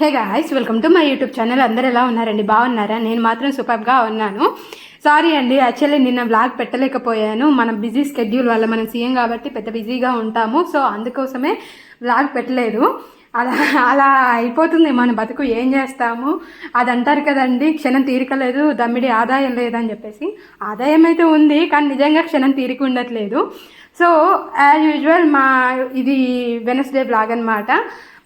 Hey guys welcome to my YouTube channel. అందరు ఎలా ఉన్నారండి? బాగున్నారా? నేను మాత్రం సూపర్గా ఉన్నాను. సారీ అండి యాక్చువల్లీ నిన్న వ్లాగ్ పెట్టలేకపోయాను. మనం బిజీ స్కెడ్యూల్ వల్ల మనం సీఎం కాబట్టి పెద్ద బిజీగా ఉంటాము. సో అందుకోసమే వ్లాగ్ పెట్టలేదు. అలా అలా అయిపోతుంది మన బతుకు. ఏం చేస్తాము? అది అంటారు కదండి క్షణం తీరిక లేదు దమ్మిడి ఆదాయం లేదని చెప్పేసి. ఆదాయం అయితే ఉంది కానీ నిజంగా క్షణం తీరిక ఉండట్లేదు. సో యాజ్ యూజువల్ మా ఇది వెనస్డే బ్లాగ్ అనమాట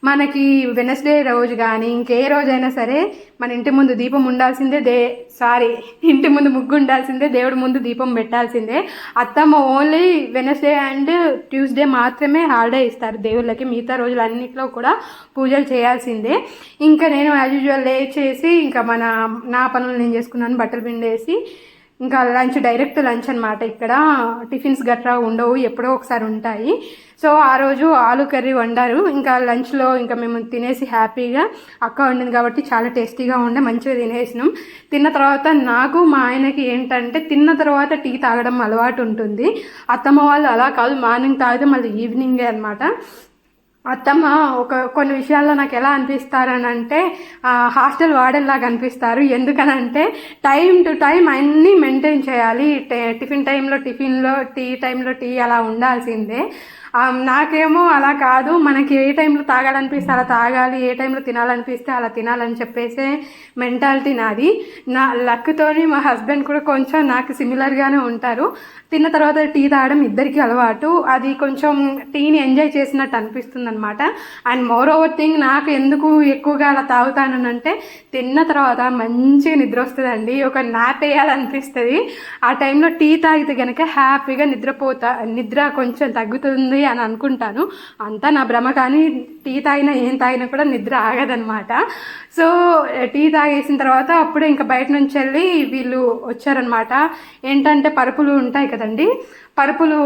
మనకి వెనస్డే రోజు కానీ ఇంకే రోజైనా సరే మన ఇంటి ముందు దీపం ఉండాల్సిందే దే సారీ ఇంటి ముందు ముగ్గు ఉండాల్సిందే దేవుడి ముందు దీపం పెట్టాల్సిందే. అత్తమ్మ ఓన్లీ వెనస్డే అండ్ ట్యూస్డే మాత్రమే హాలిడే ఇస్తారు దేవుళ్ళకి మిగతా రోజులు అన్నిట్లో కూడా పూజలు చేయాల్సిందే. ఇంకా నేను యాజ్ యూజువల్ లేచేసి ఇంకా మన నా పనులు నేను చేసుకున్నాను బట్టలు పిండేసి ఇంకా లంచ్ డైరెక్ట్ లంచ్ అనమాట ఇక్కడ టిఫిన్స్ గట్రా ఉండవు ఎప్పుడో ఒకసారి ఉంటాయి. సో ఆ రోజు ఆలు కర్రీ వండారు. ఇంకా లంచ్లో ఇంకా మేము తినేసి హ్యాపీగా అక్క వండింది కాబట్టి చాలా టేస్టీగా ఉండే మంచిగా తినేసినాం. తిన్న తర్వాత నాకు మా ఆయనకి ఏంటంటే తిన్న తర్వాత టీ తాగడం అలవాటు ఉంటుంది. అత్తమ్మ వాళ్ళు అలా కాదు మార్నింగ్ తాగితే మళ్ళీ ఈవినింగే అనమాట అత్తమ్మ ఒక కొన్ని విషయాల్లో నాకు ఎలా అనిపిస్తారని అంటే హాస్టల్ వాడేలాగా అనిపిస్తారు. ఎందుకనంటే టైం టు టైం అన్నీ మెయింటైన్ చేయాలి. టిఫిన్ టైంలో టిఫిన్లో టీ టైంలో టీ అలా ఉండాల్సిందే. నాకేమో అలా కాదు. మనకి ఏ టైంలో తాగాలనిపిస్తే అలా తాగాలి ఏ టైంలో తినాలనిపిస్తే అలా తినాలని చెప్పేసే మెంటాలిటీ నాది. నా లక్తోని మా హస్బెండ్ కూడా కొంచెం నాకు సిమిలర్గానే ఉంటారు. తిన్న తర్వాత టీ తాగడం ఇద్దరికి అలవాటు. అది కొంచెం టీని ఎంజాయ్ చేసినట్టు అనిపిస్తుంది అనమాట అండ్ మోర్ ఓవర్ థింగ్ నాకు ఎందుకు ఎక్కువగా అలా తాగుతానంటే తిన్న తర్వాత మంచి నిద్ర వస్తుందండి. ఒక నాప్ వేయాలనిపిస్తుంది. ఆ టైంలో టీ తాగితే కనుక హ్యాపీగా నిద్రపోతా నిద్ర కొంచెం తగ్గుతుంది. అని అనుకుంటాను. అంతా నా భ్రమ కానీ టీ తాగినా ఏం తాగినా కూడా నిద్ర ఆగదనమాట సో టీ తాగేసిన తర్వాత అప్పుడే ఇంకా బయట నుంచి వెళ్ళి వీళ్ళు వచ్చారనమాట ఏంటంటే పరుపులు ఉంటాయి కదండి. పరుపులు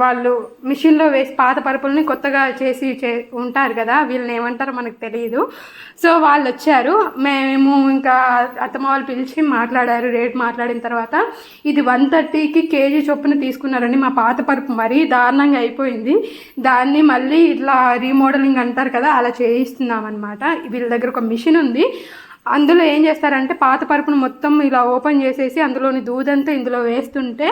వాళ్ళు మిషన్లో వేసి పాత పరుపుల్ని కొత్తగా చేసి చే ఉంటారు కదా వీళ్ళని ఏమంటారో మనకు తెలియదు సో వాళ్ళు వచ్చారు. మేము ఇంకా అత్తమ్మ వాళ్ళు పిలిచి మాట్లాడారు రేట్ మాట్లాడిన తర్వాత ఇది వన్ థర్టీకి కేజీ చొప్పున తీసుకున్నారండి మా పాత పరుపు మరీ దారుణంగా అయిపోయింది. దాన్ని మళ్ళీ ఇట్లా రీమోడలింగ్ అంటారు కదా అలా చేయిస్తున్నాం అనమాట వీళ్ళ దగ్గర ఒక మిషన్ ఉంది. అందులో ఏం చేస్తారంటే పాత పరుపును మొత్తం ఇలా ఓపెన్ చేసేసి అందులోని దూదంతా ఇందులో వేస్తుంటే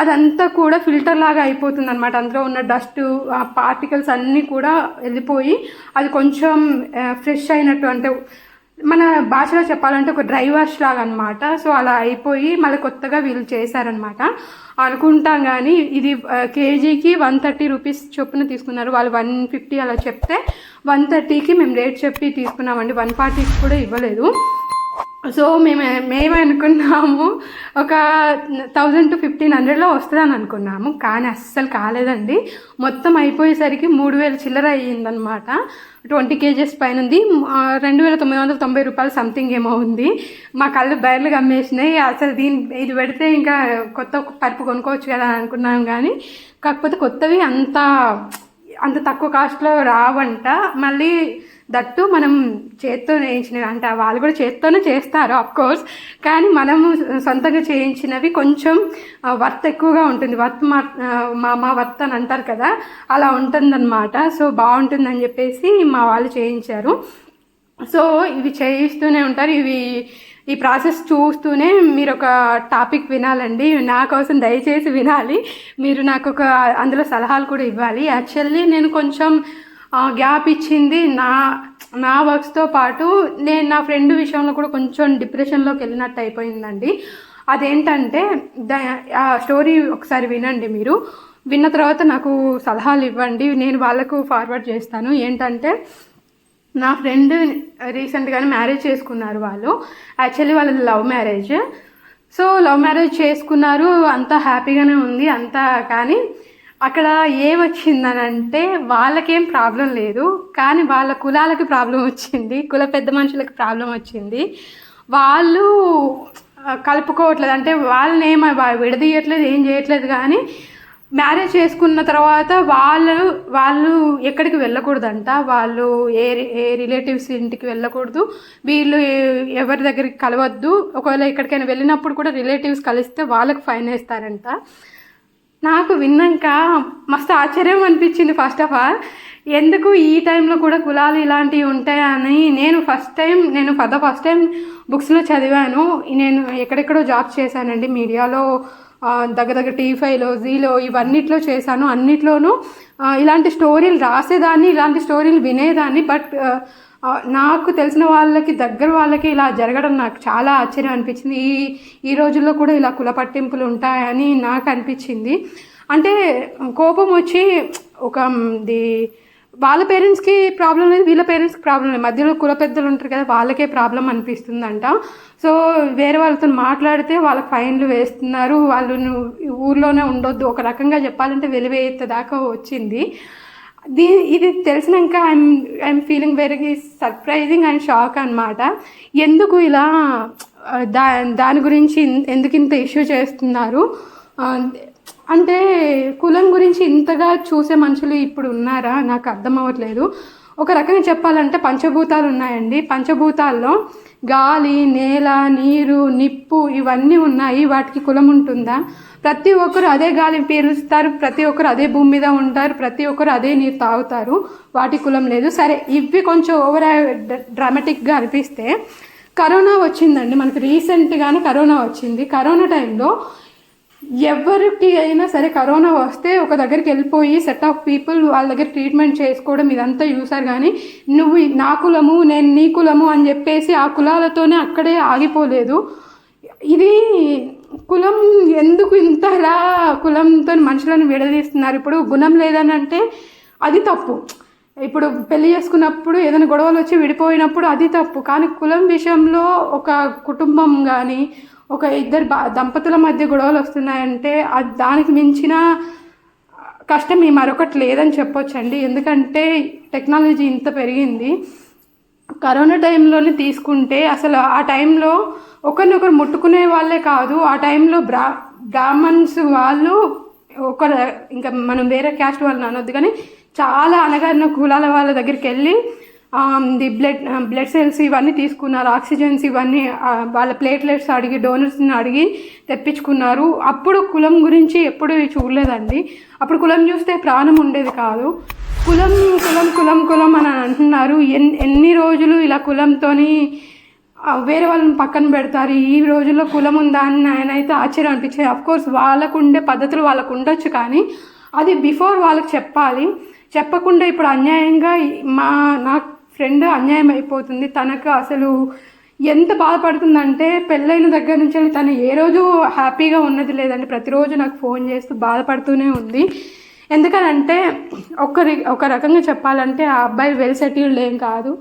అదంతా కూడా ఫిల్టర్ లాగా అయిపోతుంది అనమాట అందులో ఉన్న డస్ట్ పార్టికల్స్ అన్నీ కూడా వెళ్ళిపోయి అది కొంచెం ఫ్రెష్ అయినట్టు అంటే మన భాషలో చెప్పాలంటే ఒక డ్రై వాష్ లాగా అనమాట సో అలా అయిపోయి మళ్ళీ కొత్తగా వీళ్ళు చేశారనమాట అనుకుంటాం కానీ ఇది కేజీకి వన్ థర్టీ రూపీస్ చొప్పున తీసుకున్నారు. వాళ్ళు వన్ ఫిఫ్టీ అలా చెప్తే వన్ థర్టీకి మేము రేట్ చెప్పి తీసుకున్నామండి. వన్ ఫార్టీకి కూడా ఇవ్వలేదు. సో మేము మేము అనుకున్నాము ఒక థౌజండ్ టు ఫిఫ్టీన్ హండ్రెడ్లో వస్తుందని అనుకున్నాము కానీ అస్సలు కాలేదండి. మొత్తం అయిపోయేసరికి మూడు వేల చిల్లర అయ్యిందనమాట. ట్వంటీ కేజెస్ పైన ఉంది రెండు వేల తొమ్మిది వందల తొంభై రూపాయలు సంథింగ్ ఏమో ఉంది. మా కళ్ళు బయర్లు గమ్మేసినాయి అసలు దీని ఇది పెడితే ఇంకా కొత్త పరుపు కొనుక్కోవచ్చు కదా అని అనుకున్నాం కానీ కాకపోతే కొత్తవి అంత అంత తక్కువ కాస్ట్లో రావంట. మళ్ళీ దట్టు మనం చేత్తో చేయించినవి అంటే వాళ్ళు కూడా చేత్తోనే చేస్తారు ఆఫ్ కోర్స్ కానీ మనము సొంతంగా చేయించినవి కొంచెం వర్త్ ఎక్కువగా ఉంటుంది. వర్త్ మా మా మా వర్త్ అని అంటారు కదా అలా ఉంటుందన్నమాట. సో బాగుంటుందని చెప్పేసి మా వాళ్ళు చేయించారు. సో ఇవి చేయిస్తూనే ఉంటారు. ఇవి ఈ ప్రాసెస్ చూస్తూనే మీరు ఒక టాపిక్ వినాలండి. నా కోసం దయచేసి వినాలి. మీరు నాకు ఒక అందులో సలహాలు కూడా ఇవ్వాలి. యాక్చువల్లీ నేను కొంచెం గ్యాప్ ఇచ్చింది నా నా వర్క్స్తో పాటు నేను నా ఫ్రెండ్ విషయంలో కూడా కొంచెం డిప్రెషన్లోకి వెళ్ళినట్టు అయిపోయిందండి. అదేంటంటే ద ఆ స్టోరీ ఒకసారి వినండి మీరు. విన్న తర్వాత నాకు సలహాలు ఇవ్వండి. నేను వాళ్ళకు ఫార్వర్డ్ చేస్తాను. ఏంటంటే నా ఫ్రెండ్ రీసెంట్గానే మ్యారేజ్ చేసుకున్నారు వాళ్ళు. యాక్చువల్లీ వాళ్ళది love marriage so love marriage చేసుకున్నారు. అంతా హ్యాపీగానే ఉంది. అంతా కానీ అక్కడ ఏమొచ్చిందనంటే వాళ్ళకేం ప్రాబ్లం లేదు కానీ వాళ్ళ కులాలకి ప్రాబ్లం వచ్చింది కుల పెద్ద మనుషులకు ప్రాబ్లం వచ్చింది. వాళ్ళు కలుపుకోవట్లేదు. అంటే వాళ్ళని ఏమ విడదీయట్లేదు ఏం చేయట్లేదు కానీ మ్యారేజ్ చేసుకున్న తర్వాత వాళ్ళు వాళ్ళు ఎక్కడికి వెళ్ళకూడదంట. వాళ్ళు ఏ ఏ రిలేటివ్స్ ఇంటికి వెళ్ళకూడదు. వీళ్ళు ఎవరి దగ్గరికి కలవద్దు. ఒకవేళ ఎక్కడికైనా వెళ్ళినప్పుడు కూడా రిలేటివ్స్ కలిస్తే వాళ్ళకి ఫైన్ వేస్తారంట. నాకు విన్నాక మస్తు ఆశ్చర్యం అనిపించింది ఫస్ట్ ఆఫ్ ఆల్ ఎందుకు ఈ టైంలో కూడా కులాలు ఇలాంటివి ఉంటాయని నేను ఫస్ట్ టైం నేను ఫర్ ద ఫస్ట్ టైం బుక్స్లో చదివాను. నేను ఎక్కడెక్కడో జాబ్ చేశానండి. మీడియాలో దగ్గర దగ్గర టీ ఫైవ్లో జీలో ఇవన్నిట్లో చేశాను. అన్నిట్లోనూ ఇలాంటి స్టోరీలు రాసేదాన్ని ఇలాంటి స్టోరీలు వినేదాన్ని. బట్ నాకు తెలిసిన వాళ్ళకి దగ్గర వాళ్ళకి ఇలా జరగడం నాకు చాలా ఆశ్చర్యం అనిపించింది. ఈ ఈ రోజుల్లో కూడా ఇలా కుల పట్టింపులు ఉంటాయని నాకు అనిపించింది. అంటే కోపం వచ్చి ఒక ది వాళ్ళ పేరెంట్స్కి ప్రాబ్లం లేదు వీళ్ళ పేరెంట్స్కి ప్రాబ్లం లేదు. మధ్యలో కుల పెద్దలు ఉంటారు కదా వాళ్ళకే ప్రాబ్లం అనిపిస్తుందంట. సో వేరే వాళ్ళతో మాట్లాడితే వాళ్ళకి ఫైన్లు వేస్తున్నారు. వాళ్ళు ఊర్లోనే ఉండొద్దు. ఒక రకంగా చెప్పాలంటే వెలివేత దాకా వచ్చింది. దీ ఇది తెలిసినాక I'm I'm feeling very surprising and shock అనమాట ఎందుకు ఇలా దా దాని గురించి ఎందుకు ఇంత ఇష్యూ చేస్తున్నారు? అంటే కులం గురించి ఇంతగా చూసే మనుషులు ఇప్పుడు ఉన్నారా? నాకు అర్థం అవ్వట్లేదు. ఒక రకంగా చెప్పాలంటే పంచభూతాలు ఉన్నాయండి. పంచభూతాల్లో గాలి నేల నీరు నిప్పు ఇవన్నీ ఉన్నాయి. వాటికి కులం ఉంటుందా? ప్రతి ఒక్కరు అదే గాలి పీలుస్తారు. ప్రతి ఒక్కరు అదే భూమి మీద ఉంటారు. ప్రతి ఒక్కరు అదే నీరు తాగుతారు. వాటి కులం లేదు. సరే ఇవి కొంచెం ఓవర్ డ్రామాటిక్గా అనిపిస్తే కరోనా వచ్చిందండి. మనకు రీసెంట్గానే కరోనా వచ్చింది. కరోనా టైంలో ఎవరికి అయినా సరే కరోనా వస్తే ఒక దగ్గరికి వెళ్ళిపోయి సెట్ ఆఫ్ పీపుల్ వాళ్ళ దగ్గర ట్రీట్మెంట్ చేసుకోవడం ఇదంతా చూసారు కానీ నువ్వు నా కులము నేను నీ కులము అని చెప్పేసి ఆ కులాలతోనే అక్కడే ఆగిపోలేదు. ఇది కులం ఎందుకు ఇంతలా కులంతో మనుషులను విడదీస్తున్నారు? ఇప్పుడు గుణం లేదని అంటే అది తప్పు. ఇప్పుడు పెళ్ళి చేసుకున్నప్పుడు ఏదైనా గొడవలు వచ్చి విడిపోయినప్పుడు అది తప్పు. కానీ కులం విషయంలో ఒక కుటుంబం కానీ ఒక ఇద్దరు బా దంపతుల మధ్య గొడవలు వస్తున్నాయంటే అది దానికి మించిన కష్టం ఈ మరొకటి లేదని చెప్పొచ్చండి. ఎందుకంటే టెక్నాలజీ ఇంత పెరిగింది. కరోనా టైంలోనే తీసుకుంటే అసలు ఆ టైంలో ఒకరినొకరు ముట్టుకునే వాళ్ళే కాదు ఆ టైంలో బ్రా బ్రాహ్మణ్స్ వాళ్ళు ఒక ఇంకా మనం వేరే క్యాస్ట్ వాళ్ళని అనొద్దు కానీ చాలా అనగారిన కులాల వాళ్ళ దగ్గరికి వెళ్ళి ది బ్లడ్ బ్లడ్ సెల్స్ ఇవన్నీ తీసుకున్నారు. ఆక్సిజన్స్ ఇవన్నీ వాళ్ళ ప్లేట్లెట్స్ అడిగి డోనర్స్ని అడిగి తెప్పించుకున్నారు. అప్పుడు కులం గురించి ఎప్పుడు చూడలేదండి. అప్పుడు కులం చూస్తే ప్రాణం ఉండేది కాదు. కులం కులం కులం కులం అని అంటున్నారు. ఎన్ ఎన్ని రోజులు ఇలా కులంతోని వేరే వాళ్ళని పక్కన పెడతారు? ఈ రోజుల్లో కులం ఉందా అని ఆయనైతే ఆశ్చర్యం అనిపించింది. అఫ్కోర్స్ వాళ్ళకు ఉండే పద్ధతులు వాళ్ళకు ఉండొచ్చు కానీ అది బిఫోర్ వాళ్ళకి చెప్పాలి. చెప్పకుండా ఇప్పుడు అన్యాయంగా మా నాకు ఫ్రెండ్ అన్యాయం అయిపోతుంది. తనకు అసలు ఎంత బాధపడుతుందంటే పెళ్ళైన దగ్గర నుంచి తను ఏ రోజు హ్యాపీగా ఉన్నది లేదండి. ప్రతిరోజు నాకు ఫోన్ చేస్తూ బాధపడుతూనే ఉంది. ఎందుకనంటే ఒకరి ఒక రకంగా చెప్పాలంటే ఆ అబ్బాయి వెల్ సెటిల్డ్ ఏం కాదు.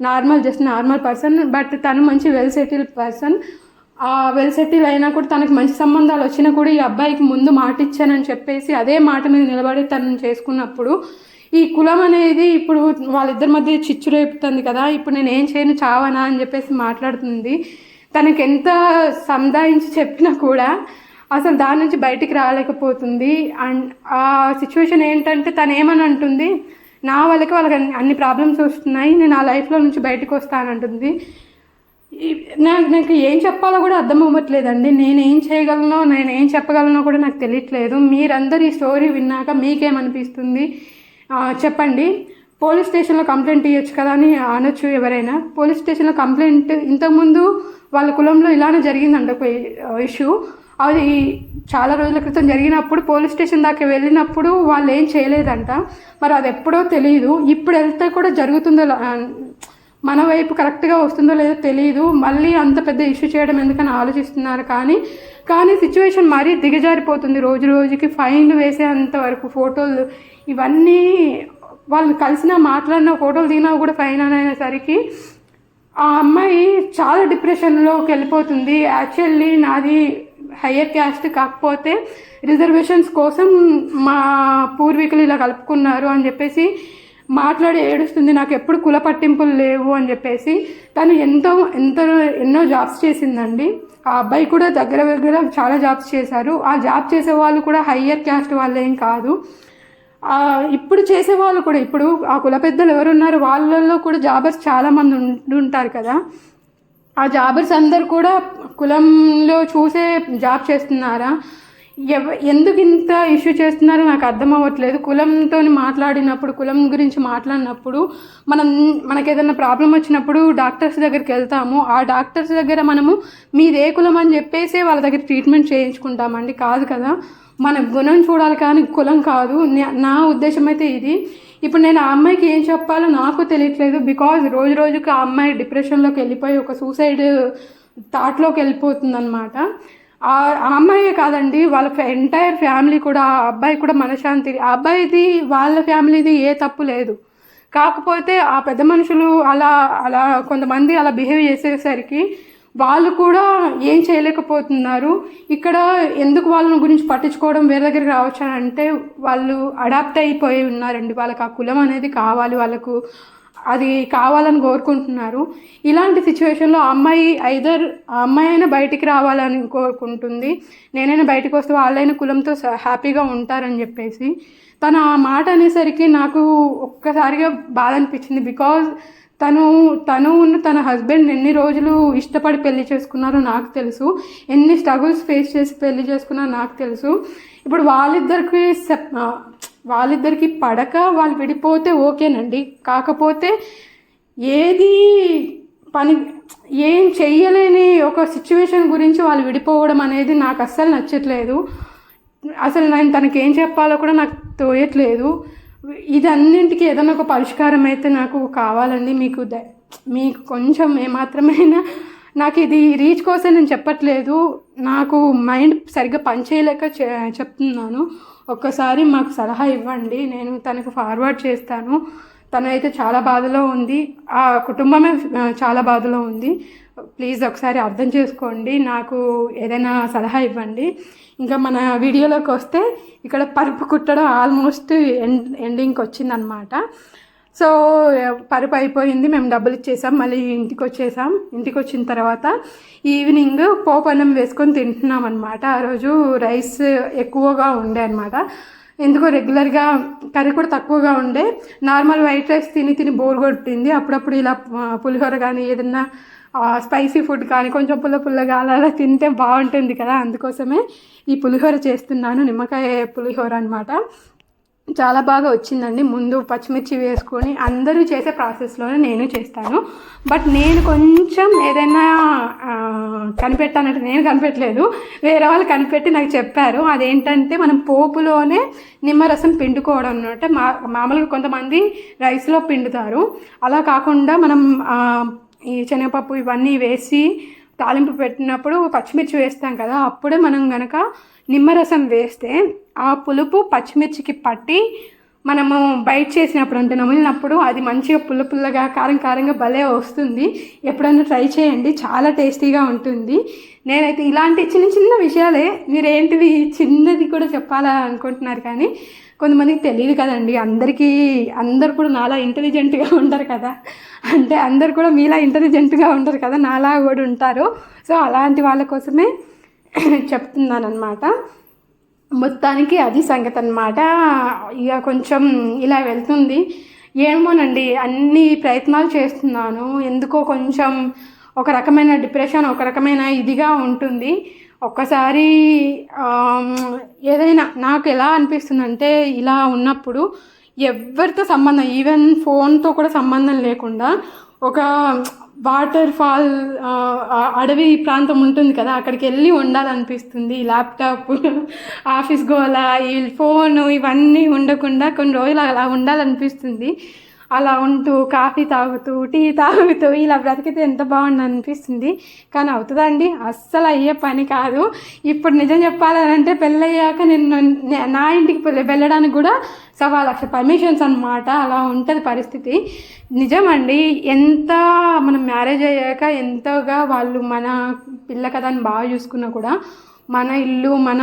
Normal just normal person. But తను మంచి వెల్ సెటిల్డ్ పర్సన్. ఆ వెల్ సెటిల్ అయినా కూడా తనకు మంచి సంబంధాలు వచ్చినా కూడా ఈ అబ్బాయికి ముందు మాట ఇచ్చానని చెప్పేసి అదే మాట మీద నిలబడి తనను చేసుకున్నప్పుడు ఈ కులం అనేది ఇప్పుడు వాళ్ళిద్దరి మధ్య చిచ్చు రేపుతుంది కదా ఇప్పుడు నేను ఏం చేయను చావనా అని చెప్పేసి మాట్లాడుతుంది. తనకి ఎంత సముదాయించి చెప్పినా కూడా అసలు దాని నుంచి బయటికి రాలేకపోతుంది. అండ్ ఆ సిచ్యువేషన్ ఏంటంటే తను ఏమని అంటుంది నా వాళ్ళకి వాళ్ళకి అన్ని- ప్రాబ్లమ్స్ వస్తున్నాయి నేను ఆ లైఫ్లో నుంచి బయటకు వస్తానంటుంది. నాకు నాకు ఏం చెప్పాలో కూడా అర్థం అవ్వట్లేదండి. నేను ఏం చేయగలనో నేను ఏం చెప్పగలనో కూడా నాకు తెలియట్లేదు. మీరందరూ ఈ స్టోరీ విన్నాక మీకేమనిపిస్తుంది? చెప్పండి. పోలీస్ స్టేషన్లో కంప్లైంట్ ఇవ్వచ్చు కదా అని అనొచ్చు ఎవరైనా. పోలీస్ స్టేషన్లో కంప్లైంట్ ఇంతకుముందు వాళ్ళ కులంలో ఇలానే జరిగిందంట ఒక ఇష్యూ. అది చాలా రోజుల క్రితం జరిగినప్పుడు పోలీస్ స్టేషన్ దాకా వెళ్ళినప్పుడు వాళ్ళు ఏం చేయలేదంట. మరి అది ఎప్పుడో తెలియదు ఇప్పుడు వెళ్తే కూడా జరుగుతుందో మన వైపు కరెక్ట్గా వస్తుందో లేదో తెలియదు మళ్ళీ అంత పెద్ద ఇష్యూ చేయడం ఎందుకని ఆలోచిస్తున్నారు? కానీ కానీ సిచ్యువేషన్ మరీ దిగజారిపోతుంది. రోజు రోజుకి ఫైన్లు వేసేంత వరకు ఫోటోలు ఇవన్నీ వాళ్ళు కలిసినా మాట్లాడినా ఫోటోలు దిగినా కూడా ఫైన్ అనేసరికి ఆ అమ్మాయి చాలా డిప్రెషన్లోకి వెళ్ళిపోతుంది. యాక్చువల్లీ నాది హయ్యర్ క్యాస్ట్ కాకపోతే రిజర్వేషన్స్ కోసం మా పూర్వీకులు ఇలా కలుపుకున్నారు అని చెప్పేసి మాట్లాడి ఏడుస్తుంది. నాకు ఎప్పుడు కుల పట్టింపులు లేవు అని చెప్పేసి తను ఎంతో ఎంతో ఎన్నో జాబ్స్ చేసిందండి. ఆ అబ్బాయి కూడా దగ్గర దగ్గర చాలా జాబ్స్ చేశారు. ఆ జాబ్ చేసే వాళ్ళు కూడా హయ్యర్ క్యాస్ట్ వాళ్ళేం కాదు. ఇప్పుడు చేసే వాళ్ళు కూడా ఇప్పుడు ఆ కుల పెద్దలు ఎవరున్నారు వాళ్ళల్లో కూడా జాబర్స్ చాలామంది ఉంటుంటారు ఉంటారు కదా. ఆ జాబర్స్ అందరు కూడా కులంలో చూసే జాబ్ చేస్తున్నారా? ఎవ ఎందుకు ఇంత ఇష్యూ చేస్తున్నారో? నాకు అర్థం అవ్వట్లేదు. కులంతో మాట్లాడినప్పుడు కులం గురించి మాట్లాడినప్పుడు మనం మనకి ఏదైనా ప్రాబ్లం వచ్చినప్పుడు డాక్టర్స్ దగ్గరికి వెళ్తాము. ఆ డాక్టర్స్ దగ్గర మనము మీది ఏ కులం? అని చెప్పేసి వాళ్ళ దగ్గర ట్రీట్మెంట్ చేయించుకుంటామండి. కాదు కదా? మన గుణం చూడాలి కానీ కులం కాదు. నా ఉద్దేశం అయితే ఇది. ఇప్పుడు నేను ఆ అమ్మాయికి ఏం చెప్పాలో నాకు తెలియట్లేదు. బికాజ్ రోజు రోజుకి ఆ అమ్మాయి డిప్రెషన్లోకి వెళ్ళిపోయి ఒక సూసైడ్ థాట్లోకి వెళ్ళిపోతుందన్నమాట. ఆ అమ్మాయే కాదండి వాళ్ళ ఎంటైర్ ఫ్యామిలీ కూడా ఆ అబ్బాయి కూడా మనశాంతి ఆ అబ్బాయిది వాళ్ళ ఫ్యామిలీది ఏ తప్పు లేదు. కాకపోతే ఆ పెద్ద మనుషులు అలా అలా కొంతమంది అలా బిహేవ్ చేసేసరికి వాళ్ళు కూడా ఏం చేయలేకపోతున్నారు. ఇక్కడ ఎందుకు వాళ్ళని గురించి పట్టించుకోవడం వేరే దగ్గరికి రావచ్చు అని అంటే వాళ్ళు అడాప్ట్ అయిపోయి ఉన్నారండి వాళ్ళకి ఆ కులం అనేది కావాలి వాళ్ళకు అది కావాలని కోరుకుంటున్నారు. ఇలాంటి సిచ్యువేషన్లో అమ్మాయి ఐదర్ ఆ అమ్మాయి అయినా బయటికి రావాలని కోరుకుంటుంది. నేనైనా బయటకు వస్తే వాళ్ళైనా కులంతో స- హ్యాపీగా ఉంటారని చెప్పేసి. తను ఆ మాట అనేసరికి నాకు ఒక్కసారిగా బాధ అనిపించింది. బికాజ్ తను తను ఉన్న తన హస్బెండ్ ఎన్ని రోజులు ఇష్టపడి పెళ్ళి చేసుకున్నారో నాకు తెలుసు. ఎన్ని స్ట్రగుల్స్ ఫేస్ చేసి పెళ్ళి చేసుకున్నారో నాకు తెలుసు. ఇప్పుడు వాళ్ళిద్దరికి సెప్ వాళ్ళిద్దరికి పడక వాళ్ళు విడిపోతే ఓకేనండి. కాకపోతే ఏది పని ఏం చెయ్యలేని ఒక సిచ్యువేషన్ గురించి వాళ్ళు విడిపోవడం అనేది నాకు అస్సలు నచ్చట్లేదు. అసలు నేను తనకి ఏం చెప్పాలో కూడా నాకు తోయట్లేదు. ఇది ఏదైనా ఒక పరిష్కారం అయితే నాకు కావాలండి. మీకు ద- మీకు కొంచెం ఏమాత్రమైనా నాకు ఇది రీచ్ కోసం నేను చెప్పట్లేదు. నాకు మైండ్ సరిగ్గా పనిచేయలేక చె- చెప్తున్నాను. ఒక్కసారి మాకు సలహా ఇవ్వండి. నేను తనకు ఫార్వర్డ్ చేస్తాను. తనైతే చాలా బాధలో ఉంది. ఆ కుటుంబమే చాలా బాధలో ఉంది. ప్లీజ్ ఒకసారి అర్థం చేసుకోండి. నాకు ఏదైనా సలహా ఇవ్వండి. ఇంకా మన వీడియోలోకి వస్తే ఇక్కడ పరుపు కుట్టడం ఆల్మోస్ట్ ఎండ్ ఎండింగ్కి వచ్చిందనమాట సో పరుపు అయిపోయింది. మేము డబ్బులు ఇచ్చేసాం. మళ్ళీ ఇంటికి వచ్చేసాం ఇంటికి వచ్చిన తర్వాత ఈవినింగ్ పోపన్నం వేసుకొని తింటున్నాం అనమాట ఆ రోజు రైస్ ఎక్కువగా ఉండే అనమాట ఎందుకో రెగ్యులర్గా కర్రీ కూడా తక్కువగా ఉండే. నార్మల్ వైట్ రైస్ తిని తిని బోర్ కొట్టింది. అప్పుడప్పుడు ఇలా పులిహోర కానీ ఏదన్నా స్పైసీ ఫుడ్ కానీ కొంచెం పుల్ల పుల్లగా అలా అలా తింటే బాగుంటుంది కదా. అందుకోసమే ఈ పులిహోర చేస్తున్నాను. నిమ్మకాయ పులిహోర అనమాట చాలా బాగా వచ్చిందండి. ముందు పచ్చిమిర్చి వేసుకొని అందరూ చేసే ప్రాసెస్లోనే నేను చేస్తాను. బట్ నేను కొంచెం ఏదైనా కనిపెట్టానంటే నేను కనిపెట్టలేదు. వేరే వాళ్ళు కనిపెట్టి నాకు చెప్పారు. అదేంటంటే మనం పోపులోనే నిమ్మరసం పిండుకోవడం అనమాట మా మామూలుగా కొంతమంది రైస్లో పిండుతారు. అలా కాకుండా మనం ఈ శనగపప్పు ఇవన్నీ వేసి తాలింపు పెట్టినప్పుడు పచ్చిమిర్చి వేస్తాం కదా అప్పుడే మనం గనక నిమ్మరసం వేస్తే ఆ పులుపు పచ్చిమిర్చికి పట్టి మనము బయట చేసినప్పుడు అంటే నమిలినప్పుడు అది మంచిగా పుల్ల పుల్లగా కారం కారంగా భలే వస్తుంది. ఎప్పుడైనా ట్రై చేయండి చాలా టేస్టీగా ఉంటుంది. నేనైతే ఇలాంటి చిన్న చిన్న విషయాలే మీరేంటివి చిన్నది కూడా చెప్పాలనుకుంటున్నారు కానీ కొంతమందికి తెలియదు కదండి. అందరికీ అందరు కూడా నాలా ఇంటెలిజెంట్గా ఉంటారు కదా. అంటే అందరు కూడా మీలా ఇంటెలిజెంట్గా ఉంటారు కదా నాలా కూడా ఉంటారు. సో అలాంటి వాళ్ళ కోసమే చెప్తున్నాను అనమాట మొత్తానికి అది సంగతి అనమాట ఇక కొంచెం ఇలా వెళ్తుంది. ఏమోనండి అన్ని ప్రయత్నాలు చేస్తున్నాను. ఎందుకో కొంచెం ఒక రకమైన డిప్రెషన్ ఒక రకమైన ఇదిగా ఉంటుంది. ఒక్కసారి ఏదైనా నాకు ఎలా అనిపిస్తుందంటే ఇలా ఉన్నప్పుడు ఎవరితో సంబంధం ఈవెన్ ఫోన్తో కూడా సంబంధం లేకుండా ఒక వాటర్ ఫాల్ అడవి ప్రాంతం ఉంటుంది కదా అక్కడికి వెళ్ళి ఉండాలనిపిస్తుంది. ల్యాప్టాప్ ఆఫీస్ గోల ఈ ఫోన్ ఇవన్నీ ఉండకుండా కొన్ని రోజులు అలా ఉండాలనిపిస్తుంది. అలా ఉంటూ కాఫీ తాగుతూ టీ తాగుతూ ఇలా బ్రతికితే ఎంత బాగుంది అనిపిస్తుంది. కానీ అవుతుందండి అస్సలు అయ్యే పని కాదు. ఇప్పుడు నిజం చెప్పాలంటే పెళ్ళయ్యాక నేను నా ఇంటికి వెళ్ళడానికి కూడా సవా లక్ష పర్మిషన్స్ అనమాట అలా ఉంటుంది పరిస్థితి. నిజమండి ఎంత మనం మ్యారేజ్ అయ్యాక ఎంతగా వాళ్ళు మన పిల్ల కథ అని బాగా చూసుకున్నా కూడా మన ఇల్లు మన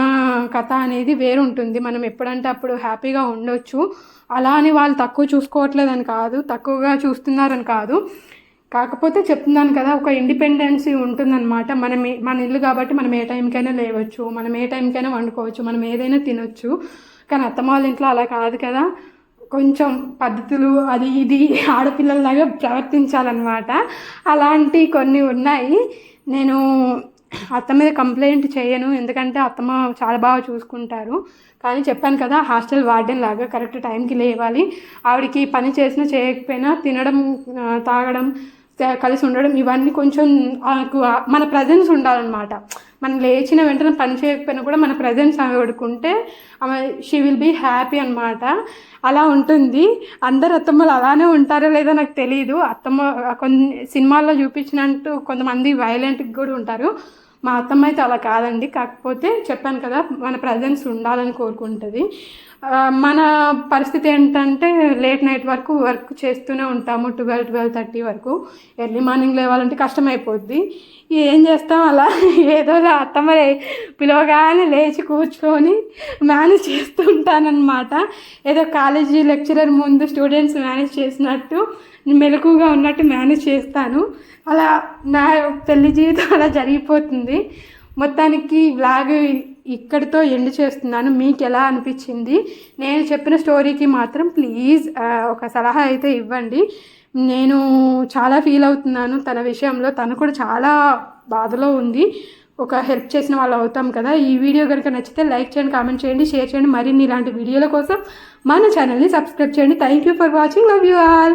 కథ అనేది వేరు ఉంటుంది మనం ఎప్పుడంటే అప్పుడు హ్యాపీగా ఉండొచ్చు. అలా అని వాళ్ళు తక్కువ చూసుకోవట్లేదని కాదు తక్కువగా చూస్తున్నారని కాదు. కాకపోతే చెప్తున్నాను కదా ఒక ఇండిపెండెన్సీ ఉంటుందన్నమాట. మనం మన ఇల్లు కాబట్టి మనం ఏ టైంకైనా లేవచ్చు మనం ఏ టైంకైనా వండుకోవచ్చు మనం ఏదైనా తినొచ్చు. కానీ అత్తమ్మ వాళ్ళ ఇంట్లో అలా కాదు కదా. కొంచెం పద్ధతులు అది ఇది ఆడపిల్లల్లాగా ప్రవర్తించాలన్నమాట. అలాంటి కొన్ని ఉన్నాయి. నేను అత్త మీద కంప్లైంట్ చేయను ఎందుకంటే అత్తమ్మ చాలా బాగా చూసుకుంటారు. కానీ చెప్పాను కదా హాస్టల్ వార్డెన్ లాగా కరెక్ట్ టైంకి లేవాలి. ఆవిడకి పని చేసినా చేయకపోయినా తినడం తాగడం కలిసి ఉండడం ఇవన్నీ కొంచెం మన ప్రజెన్స్ ఉండాలన్నమాట. మనం లేచిన వెంటనే పని చేయకపోయినా కూడా మన ప్రజెన్స్ ఆమె పడుకుంటే ఆమె షీ విల్ బీ హ్యాపీ అనమాట అలా ఉంటుంది. అందరు అత్తమ్మలు అలానే ఉంటారో లేదో నాకు తెలియదు అత్తమ్మ కొన్ని సినిమాల్లో చూపించినట్టు కొంతమంది వైలెంట్కి కూడా ఉంటారు. మా అత్తమ్మ అయితే అలా కాదండి. కాకపోతే చెప్పాను కదా మన ప్రజెన్స్ ఉండాలని కోరుకుంటుంది. మన పరిస్థితి ఏంటంటే లేట్ నైట్ వరకు వర్క్ చేస్తూనే ఉంటాము ట్వెల్వ్ ట్వెల్వ్ థర్టీ వరకు. ఎర్లీ మార్నింగ్ లేవాలంటే కష్టమైపోద్ది. ఏం చేస్తాం అలా? ఏదో లా అత్తమ్మ పిలవగానే లేచి కూర్చొని మేనేజ్ చేస్తూ ఉంటానన్నమాట ఏదో కాలేజీ లెక్చరర్ ముందు స్టూడెంట్స్ మేనేజ్ చేసినట్టు మెలకుగా ఉన్నట్టు మేనేజ్ చేస్తాను. అలా నా పెళ్ళి జీవితం అలా జరిగిపోతుంది. మొత్తానికి వ్లాగ్ ఇక్కడితో ఎండ్ చేస్తున్నాను. మీకు ఎలా అనిపించింది? నేను చెప్పిన స్టోరీకి మాత్రం ప్లీజ్ ఒక సలహా అయితే ఇవ్వండి. నేను చాలా ఫీల్ అవుతున్నాను తన విషయంలో. తను కూడా చాలా బాధలో ఉంది. ఒక హెల్ప్ చేసిన వాళ్ళు అవుతాం కదా. ఈ వీడియో కనుక నచ్చితే లైక్ చేయండి కామెంట్ చేయండి షేర్ చేయండి. మరిన్ని ఇలాంటి వీడియోల కోసం మన ఛానల్ని సబ్స్క్రైబ్ చేయండి. Thank you for watching love you all